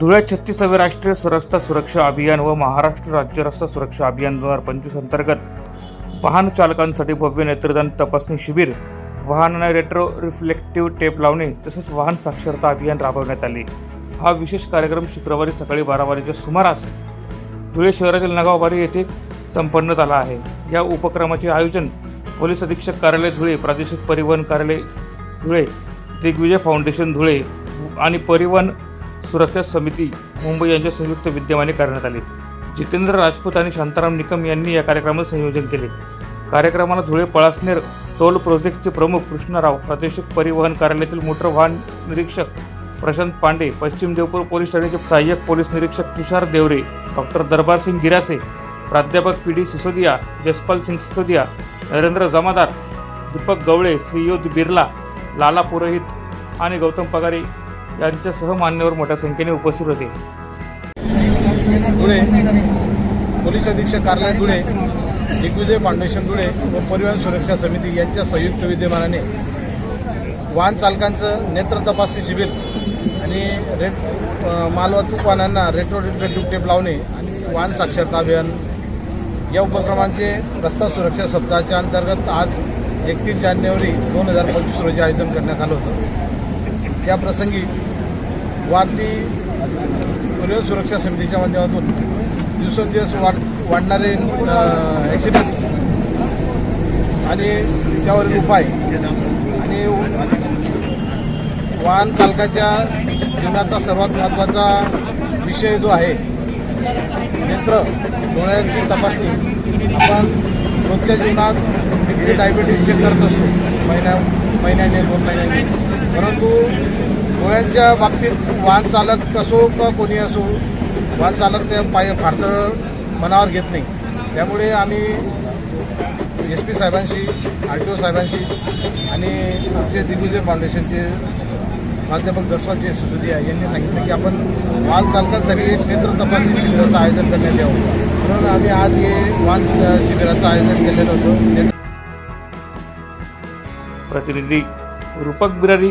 धुळ्यात छत्तीसावे राष्ट्रीय रस्ता सुरक्षा अभियान व महाराष्ट्र राज्य रस्ता सुरक्षा अभियान दोन हजार पंचवीस अंतर्गत वाहन चालकांसाठी भव्य नेत्रदान तपासणी शिबिर वाहनांना रेट्रो रिफ्लेक्टिव्ह टेप लावणे तसेच वाहन साक्षरता अभियान राबवण्यात आले. हा विशेष कार्यक्रम शुक्रवारी सकाळी बारा वाजेच्या सुमारास धुळे शहरातील नगावबारी येथे संपन्न झाला आहे. या उपक्रमाचे आयोजन पोलीस अधीक्षक कार्यालय धुळे प्रादेशिक परिवहन कार्यालय धुळे दिग्विजय फाउंडेशन धुळे आणि परिवहन सुरक्षा समिती मुंबई यांच्या संयुक्त विद्यमाने करण्यात आले. जितेंद्र राजपूत आणि शांताराम निकम यांनी या कार्यक्रमाचे संयोजन केले. कार्यक्रमाला धुळे पळासनेर टोल प्रोजेक्टचे प्रमुख कृष्णराव प्रादेशिक परिवहन कार्यालयातील मोटर वाहन निरीक्षक प्रशांत पांडे पश्चिम देवपूर पोलीस ठाण्याचे सहाय्यक पोलीस निरीक्षक तुषार देवरे डॉक्टर दरबार सिंग गिरासे प्राध्यापक पी डी सिसोदिया जसपाल सिंग सिसोदिया नरेंद्र जमादार दीपक गवळे श्रीयुत बिर्ला लाला पुरोहित आणि गौतम पगारे यांच्यासह मान्यवर मोठ्या संख्येने उपस्थित होते. धुळे पोलीस अधीक्षक कार्यालय धुळे दिग्विजय फाउंडेशन धुळे व परिवहन सुरक्षा समिती यांच्या संयुक्त विद्यमानाने वाहन चालकांचं नेत्र तपासणी शिबिर आणि रेट मालवाहतूक वाहनांना रेट्रो रिफ्लेक्टिव्ह टेप लावणे आणि वाहन साक्षरता अभियान या उपक्रमांचे रस्ता सुरक्षा सप्ताहाच्या अंतर्गत आज एकतीस जानेवारी दोन हजार पंचवीस रोजी आयोजन करण्यात आलं होतं. त्याप्रसंगी वाढती वारती सुरक्षा समितीच्या माध्यमातून दिवसेंदिवस वाढ वाढणारे ॲक्सिडेंट आणि त्यावरील उपाय आणि वाहन चालकाच्या जीवनाचा सर्वात महत्त्वाचा विषय जो आहे नेत्र डोळ्यांची तपासणी आपण रोजच्या जीवनात किती डायबिटीज चेक करत असतो महिन्या महिन्याने दोन महिन्याने. परंतु डोळ्यांच्या बाबतीत वाहन चालक असो का कोणी असो वाहन चालक ते पाय फारसं मनावर घेत नाही. त्यामुळे आम्ही एस पी साहेबांशी आर टी ओ साहेबांशी आणि आमचे दिग्विजय फाउंडेशनचे प्राध्यापक जसवंतजी सुसुदिया यांनी सांगितलं की आपण वाहन चालकांसाठी नेत्र तपासणी शिबिराचं आयोजन करण्यात यावं. म्हणून आम्ही आज हे वाहन शिबिराचं आयोजन केलेलं होतं. प्रतिनिधी रूपक बिरारी